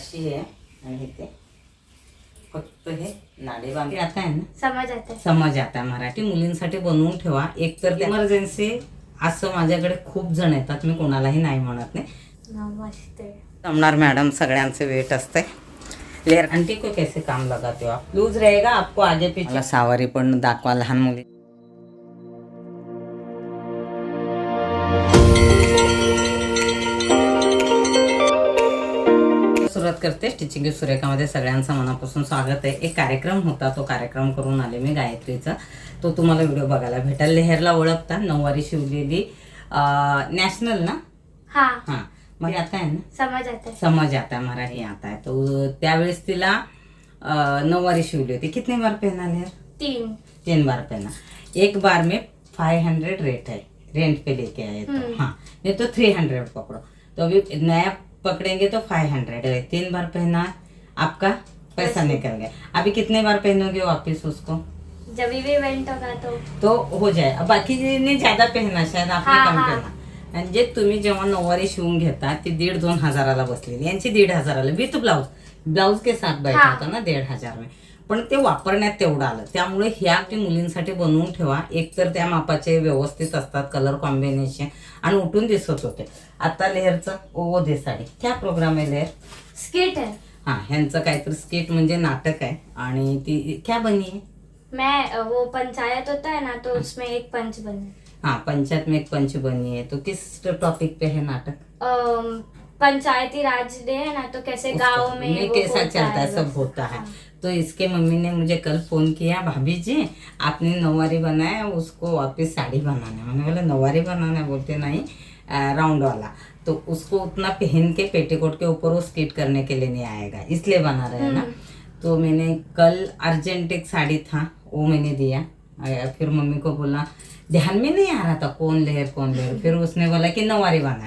अशी आहे. आणि इथे फक्त हे नाडे बांधे आता आहे ना? समज आता है समज आता मराठी मुलींसाठी बनवून ठेवा. एक तर इमर्जन्सी असं माझ्याकडे खूप जण येतात. मी कोणालाही नाही म्हणत नाही. नमस्ते जमणार मॅडम सगळ्यांचे वेट असते लेअर आंटी को कैसे काम लगाते हो आप? लूज रहेगा आपको आगे पीछे? मला सावारी पण दाखवा लहान मुली. करते. स्टिचिंग सुरेखामध्ये सगळ्यांचं मनापासून स्वागत आहे. एक कार्यक्रम होता तो कार्यक्रम करून आले मी गायत्रीचा. तो तुम्हाला व्हिडिओ बघायला भेटेल. लेहरला ओळखता नऊवारी शिवलेली नॅशनल ना? हाँ. हां. मग आता आहे ना? समझ आता आता है मराठी आता है तो त्यावेळेस तिला नऊवारी शिवली होती. कितने बार पहना लेर तीन. तीन बार पहना. एक बार में फाइव हंड्रेड रेट है. रेंट पे लेके आए तो। हाँ. नहीं तो थ्री हंड्रेड पकड़ो. तो अभी नया पकड़ेंगे तो फाइव हंड्रेड है। तीन बार पहना आपका पैसा निकल गया। अभी कितने बार पहनोगे वापिस उसको? जब भी इवेंट होगा तो। तो हो जाए। अब बाकीने ज़्यादा पहना शायद आपने हाँ, कम हाँ. पहना। म्हणजे तुम्ही जेव्हा नऊवारी शिवून घेता ती दीड दोन हजाराला बसलेली. यांची दीड हजाराला. With blouse. ब्लाऊज के साथ बैठा हा. होता ना दीड हज़ार में पण ते वापरण्यात तेवढं आलं. त्यामुळे ह्या ते मुलींसाठी बनवून ठेवा. एक तर त्या मापाचे व्यवस्थित असतात कलर कॉम्बिनेशन आणि उठून दिसत होते. आता लेअरचं ओवो दे साडी. क्या प्रोग्राम आहे लेअर स्किट है हा ह्यांचं काहीतरी स्किट म्हणजे नाटक आहे. आणि ती क्या बनी आहे? मैं अ, वो पंचायत होता है ना तो उसमें एक पंच बने हाँ. पंचायत में एक पंच बनी है. तो किस टॉपिक पे है नाटक? अम, पंचायती राज डे है ना तो कैसे गाँव में वो कैसा होता चलता है। सब होता है। हाँ। तो इसके मम्मी ने मुझे कल फ़ोन किया भाभी जी आपने नौवारी बनाया उसको वापस साड़ी बनाना। है मैंने बोला नौवारी बनाना? है बोलते नहीं राउंड वाला। तो उसको उतना पहन के पेटीकोट के ऊपर वो स्किट करने के लिए नहीं आएगा इसलिए बना रहे हैं ना। हम्म। तो मैंने कल अर्जेंट एक साड़ी था वो मैंने दिया। फिर मम्मी को बोला ध्यान में नहीं आ रहा था कौन लेयर कौन लेयर? फिर उसने बोला कि नऊवारी बना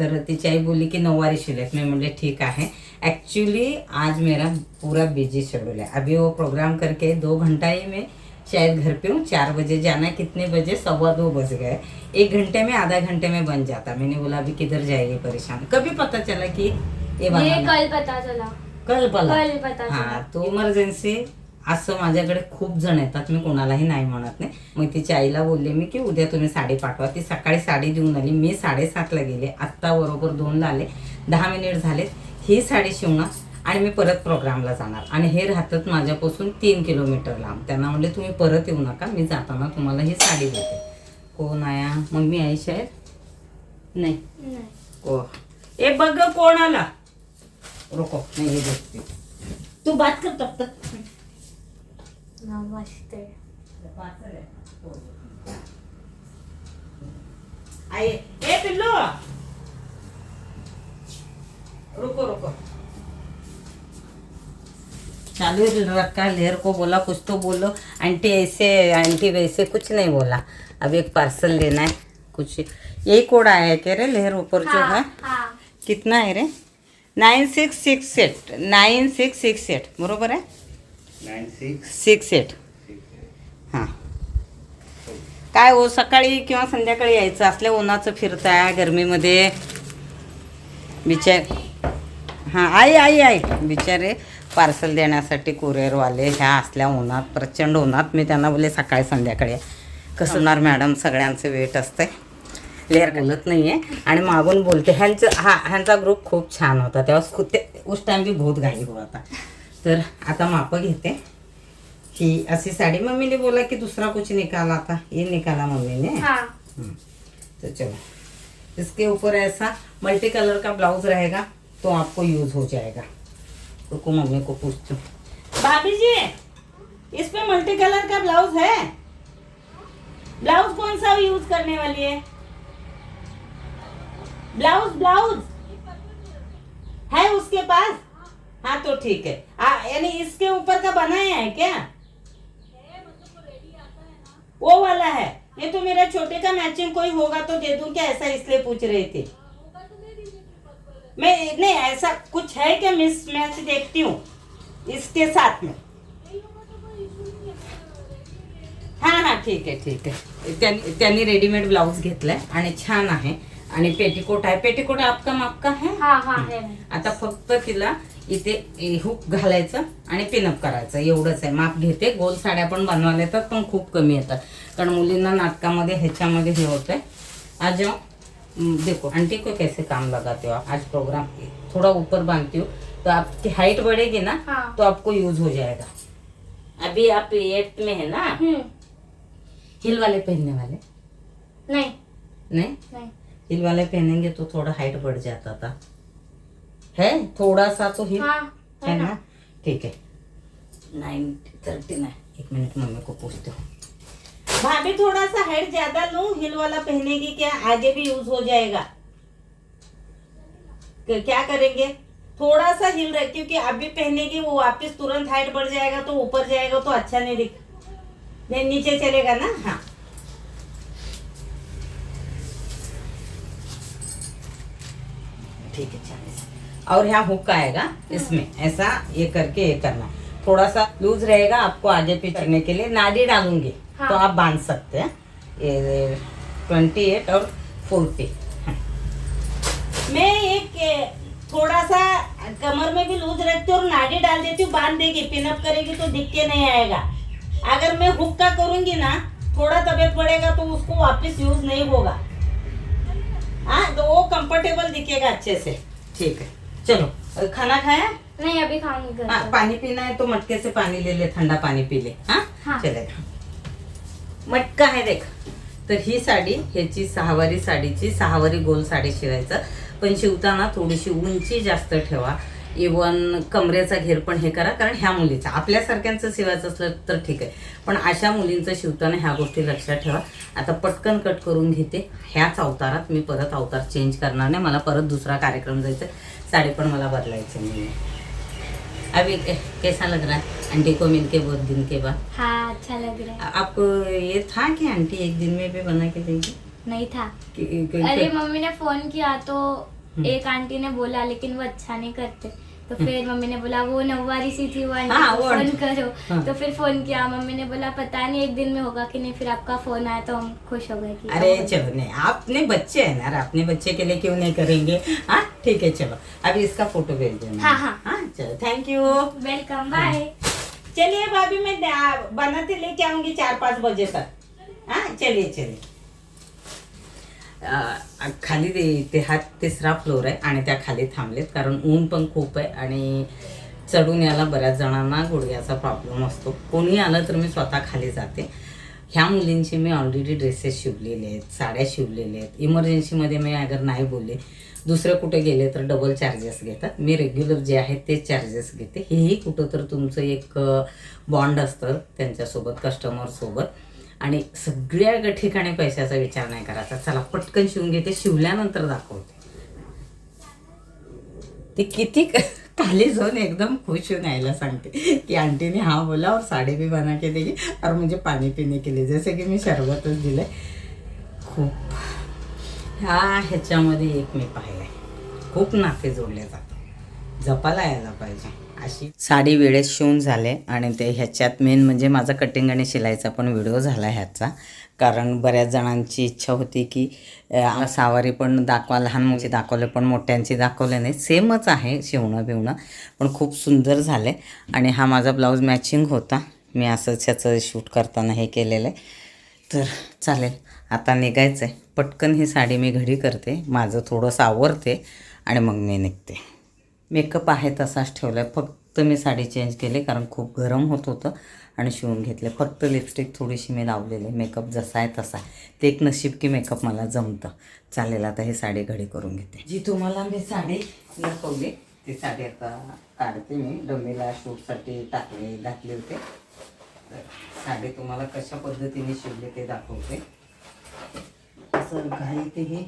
तर तिची आई बोली की नऊवारी शिलेत मैं बोले ठीक है एक्चुअली आज मेरा पूरा बिज़ी शेड्यूल है अभी वो प्रोग्राम करके दो घंटा ही मैं शायद घर पे हूँ. चार बजे जाना कितने बजे? सवा दो बज गए एक घंटे में आधा घंटे में बन जाता. मैंने बोला अभी किधर जाएगी परेशान? कभी पता चला कि ये ये कल पता चला। कल पला? कल पता हाँ तो इमर्जन्सी असं माझ्याकडे खूप जण येतात मी कोणालाही नाही म्हणत नाही. मग तिच्या आईला बोलले मी की उद्या तुम्ही साडी पाठवा. ती सकाळी साडी देऊन आली. मी साडेसातला गेले. आत्ता बरोबर दोनला आले. दहा मिनिट झाले ही साडी शिवणार आणि मी परत प्रोग्रामला जाणार. आणि हे राहतात माझ्यापासून तीन किलोमीटर लांब. त्यांना म्हणले तुम्ही परत येऊ नका. मी जाताना तुम्हाला ही साडी देते. कोण आया मम्मी आई शायद? नाही. को ए बघ कोण आला रुको. नाही हे देखते तू बात कर तब तक नमस्ते आइए ए पिल्लू रुको रुको. चालू रखा लेयर को बोला कुछ तो बोलो। आंटी ऐसे आंटी वैसे कुछ नहीं बोला। अब एक पार्सल लेना है कुछ। यही कोड आया है कह रहे लेयर ऊपर जो है हाँ? हाँ। कितना है रे? Nine six six eight nine six six eight बरोबर आहे नाईन सिक्स सिक्स एट हां. काय हो सकाळी किंवा संध्याकाळी यायचं? असल्या उन्हाचं फिरताय गरमीमध्ये? बिचार हां आई आई आई. बिचारे पार्सल देण्यासाठी कुरिअरवाले ह्या असल्या उन्हात प्रचंड उन्हात. मी त्यांना बोलले सकाळी संध्याकाळी. कसं होणार मॅडम? सगळ्यांचे वेट असते लेअर बोलत नाही आहे आणि मागून बोलते ह्यांचं हा ह्यांचा ग्रुप खूप छान होता. तेव्हा ते उस टाइम भी बहुत घाई था तर आता मापं घेते. ही असी साड़ी मम्मी ने बोला कि दूसरा कुछ निकाला था ये निकाला मम्मी ने हाँ. हम्म, तो चलो. इसके ऊपर ऐसा मल्टी कलर का ब्लाउज रहेगा तो आपको यूज़ हो जाएगा. रुको मम्मी को पूछती हूँ. भाभी जी इस पे मल्टी कलर का ब्लाउज है? ब्लाउज कौन सा यूज़ करने वाली है? ब्लाउज ब्लाउज है उसके पास? हाँ तो ठीक है। आ, यानी इसके ऊपर का बनाया है क्या? वो वाला है। ये तो मेरा छोटे का मैचिंग कोई होगा तो दे दूं क्या? ऐसा इसलिए पूछ रही थी। मैं नहीं ऐसा कुछ है क्या मिस मैच देखती हूँ? इसके साथ में। हां हां ठीक आहे ठीक आहे त्यांनी त्यांनी रेडीमेड ब्लाऊज घेतलाय आणि छान आहे. आणि पेटीकोट आहे. पेटीकोट आपका मापका है हाँ हाँ है. आता फक्त तिला इथे हुक घालायचं आणि पिनअप करायचं. एवढंच आहे. माप घेते. गोल साड्या पण बनवायला येतात पण खूप कमी येतात. कारण मुलींना नाटकामध्ये ह्याच्यामध्ये हे होत आहे आज देखो आंटी को कैसे काम लगाते हो? आज प्रोग्राम थोड़ा ऊपर बांधती हो. तो आपकी हाइट बढ़ेगी ना हाँ। तो आपको यूज हो जाएगा. अभी आप एट्थ में है ना? हिल वाले पहनने वाले? नहीं. नहीं? नहीं. हिल वाले पहनेंगे तो थोड़ा हाइट बढ़ जाता था. है? थोड़ा सा तो हिल हाँ है ना? ठीक है। नाइन थर्टी नाइन एक मिनट मम्मी को पूछते हो। भाभी थोड़ा सा हाइट ज़्यादा लू हिल वाला पहनेगी क्या आगे भी यूज़ हो जाएगा? क्या करेंगे? थोड़ा सा हिल रहे क्योंकि अभी पहनेगी वो वापस तुरंत हाइट बढ़ जाएगा तो ऊपर जाएगा तो अच्छा नहीं दिख नहीं नीचे चलेगा ना? हाँ। ठीक है चालीस और यहाँ हुक आएगा इसमें। ऐसा ये करके ये करना थोड़ा सा लूज रहेगा आपको आगे पीछे करने के लिए। नाड़ी डालूँगी। हाँ। तो आप बाँध सकते हैं। ये ट्वेंटी एट और फोर्टी। मैं एक थोड़ा सा कमर में भी लूज रखती हूँ और नाड़ी डाल देती हूँ। बाँध देगी। पिनअप करेगी तो दिख के नहीं आएगा। अगर मैं हुक का करूँगी ना थोड़ा तबियत पड़ेगा तो उसको वापस यूज़ नहीं होगा। हाँ तो वो कंफर्टेबल दिखेगा अच्छे से। ठीक है। चलो खाना खाया? नहीं अभी खाऊंगी। पानी पीना है तो मटके से पानी ले ले ठंडा पाणी पी ले हा? हाँ. चलेगा मटका आहे देख तर ही साडी ह्याची सहावारी साडीची सहावारी गोल साडी शिवायचं. पण शिवताना थोडीशी उंची जास्त ठेवा. इवन कमरेचा घेर पण हे करा कारण ह्या मुलीचा. आपल्यासारख्यांचं शिवायचं असलं तर ठीक आहे. पण अशा मुलींचं शिवताना ह्या गोष्टी लक्षात ठेवा. आता पटकन कट करून घेते. ह्याच अवतारात मी परत अवतार चेंज करणार नाही. मला परत दुसरा कार्यक्रम जायचा साडी पण मला बदलायची नाही अभी कैसा लग रहा है? आंटी को मिलके बहुत दिन के बाद. हाँ अच्छा लग रहा है. आपको ये था कि आंटी एक दिन में भी बना के देगी? नहीं था. कि- कि- अरे मम्मी ने फोन किया तो। एक आंटी ने बोला लेकिन वो अच्छा नहीं करते। तो फिर मम्मी ने बोला वो नौवारी सी थी वो आंटी हाँ, को फ़ोन आंटी- करो। हाँ। तो फिर फ़ोन किया। मम्मी ने बोला पता नहीं एक दिन में होगा कि नहीं फिर आपका फ़ोन आया तो हम खुश हो गए कि अरे चलो नहीं आपने बच्चे हैं ना अपने बच्चे के लिए क्यों नहीं करेंगे? हाँ ठीक है चलो अभी इसका फ़ोटो भेज देना। हाँ, हाँ। हाँ चलो थैंक यू वेलकम बाय चलिए भाभी मैं बनाते लेके आऊँगी चार पाँच बजे तक। हाँ चलिए चलिए। खाली ते ते हा तिसरा फ्लोर आहे आणि त्या खाली थांबलेत कारण ऊन पण खूप आहे आणि चढून यायला बऱ्याच जणांना गुडघ्याचा प्रॉब्लेम असतो. कोणी आलं तर मी स्वतः खाली जाते. ह्या मुलींची मी ऑलरेडी ड्रेसेस शिवलेले आहेत साड्या शिवलेल्या आहेत. इमर्जन्सीमध्ये मी अगर नाही बोलले दुसरे कुठे गेले तर डबल चार्जेस घेतात. मी रेग्युलर जे आहेत तेच चार्जेस घेते. हेही कुठं तर तुमचं एक बॉन्ड असतं त्यांच्यासोबत कस्टमरसोबत आणि सगळ्या ठिकाणी पैशाचा विचार नाही करायचा. चला पटकन शिवून घेते. शिवल्यानंतर दाखवते. ते किती खाली जाऊन एकदम खुश होऊन यायला सांगते. की आंटीने हा बोला और साड़ी बी बना के दिली और म्हणजे पाणी पिणे केले जसं की मी शरबतच दिलंय. खूप. ह्या ह्याच्यामध्ये एक मी पाहिलंय खूप नाते जोडले जातात. जपायला यायला पाहिजे. अशी साडी वेळेत शिवून झाले आणि ते ह्याच्यात मेन म्हणजे माझा कटिंग आणि शिलाईचा पण व्हिडिओ झाला ह्याचा. कारण बऱ्याच जणांची इच्छा होती की सावारी पण दाखवा लहान मुलीची दाखवले पण मोठ्यांची दाखवले नाही. सेमच आहे शिवणं बिवणं पण खूप सुंदर झाले. आणि हा माझा ब्लाऊज मॅचिंग होता. मी असंच ह्याचं शूट करताना हे केलेलं आहे. तर चालेल आता निघायचं आहे पटकन ही साडी मी घडी करते. माझं थोडंसं आवरते आणि मग मी निघते. मेकअप आहे तसाच ठेवला आहे फक्त मी साडी चेंज केली कारण खूप गरम होत होतं आणि शिवून घेतले. फक्त लिपस्टिक थोडीशी मी लावलेली. आहे मेकअप जसा आहे तसा आहे. ते एक नशीब की मेकअप मला जमतं. चालेल आता हे साडी घडी करून घेते. जी तुम्हाला मी साडी दाखवली ती साडी आता काढते मी. डमीला शूटसाठी टाकले घातले होते. तर साडी तुम्हाला कशा पद्धतीने शिवले ते दाखवते. असं घाईतही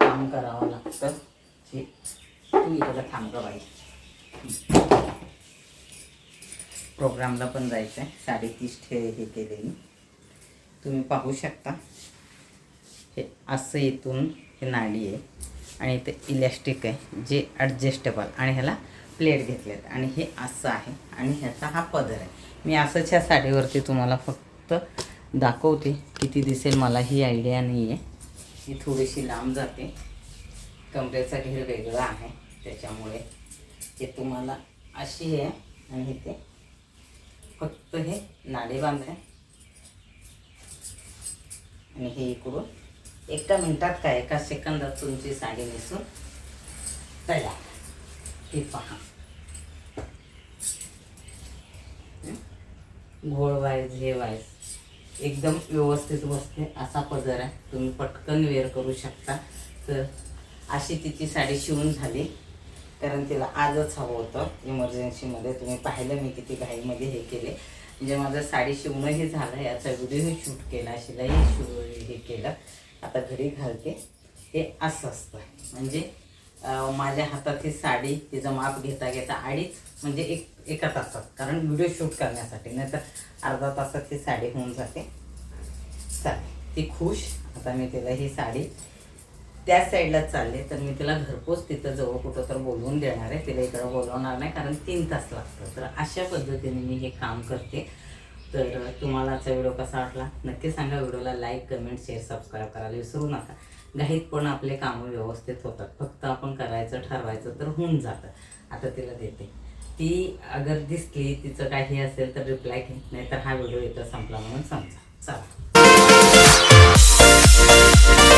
काम करावं लागतं. हे तू इकडं थांब पाहिजे प्रोग्रामला पण जायचं आहे साडेतीस ठे हे केलेली. तुम्ही पाहू शकता. हे असं इथून हे नाडी आहे आणि इथे इलॅस्टिक आहे जे ॲडजस्टेबल आणि ह्याला प्लेट घेतलेत. आणि हे असं आहे आणि ह्याचा हा पदर आहे. मी असंच ह्या साडीवरती तुम्हाला फक्त दाखवते. किती दिसेल मला ही आयडिया नाही आहे ही थोडीशी लांब जाते. कमरेचा घेर वेगळा आहे त्याच्यामुळे. हे तुम्हाला अशी आहे. आणि इथे फक्त हे नाडे बांधाय आणि हे इकडून एका मिनटात काय एका सेकंदात तुमची साडी नेसून तयार. हे पहा. घोळ वाईज हे वाईज एकदम व्यवस्थित बसते असा पदर आहे. तुम्ही पटकन वेअर करू शकता. तर अशी तिची साडी शिवून झाली. कारण तिला आजच हवं होतं इमर्जन्सीमध्ये तुम्ही पाहिलं मी किती घाईमध्ये हे केले. म्हणजे माझं साडी शिवणंही झालं याचा व्हिडिओही शूट केला शिलाई शिव हे केलं. आता घरी घालते. हे असं असतं. म्हणजे माझ्या हातात ही साडी तिचं माप घेता घेता अडीच म्हणजे एक एका तासात. कारण व्हिडिओ शूट करण्यासाठी. नाहीतर अर्धा तासात ही साडी होऊन जाते. चालेल. ती खुश. आता मी तिला ही साडी त्या साईडला चालले. तर मी तिला घरपोच तिथं जवळ कुठं तर बोलवून देणार आहे. तिला इकडं बोलवणार नाही कारण तीन तास लागतं तर अशा पद्धतीने मी हे काम करते. तर तुम्हाला आजचा व्हिडिओ कसा वाटला? नक्की सांगा. व्हिडिओला लाईक कमेंट शेअर सबस्क्राईब करायला विसरू नका. घाईत पण आपले कामं व्यवस्थित होतात. फक्त आपण करायचं ठरवायचं तर होऊन जातं. आता तिला देते. ती अगर दिसली तिचं काही असेल तर रिप्लाय घे. नाहीतर हा व्हिडिओ इथं संपला म्हणून समजा. चला.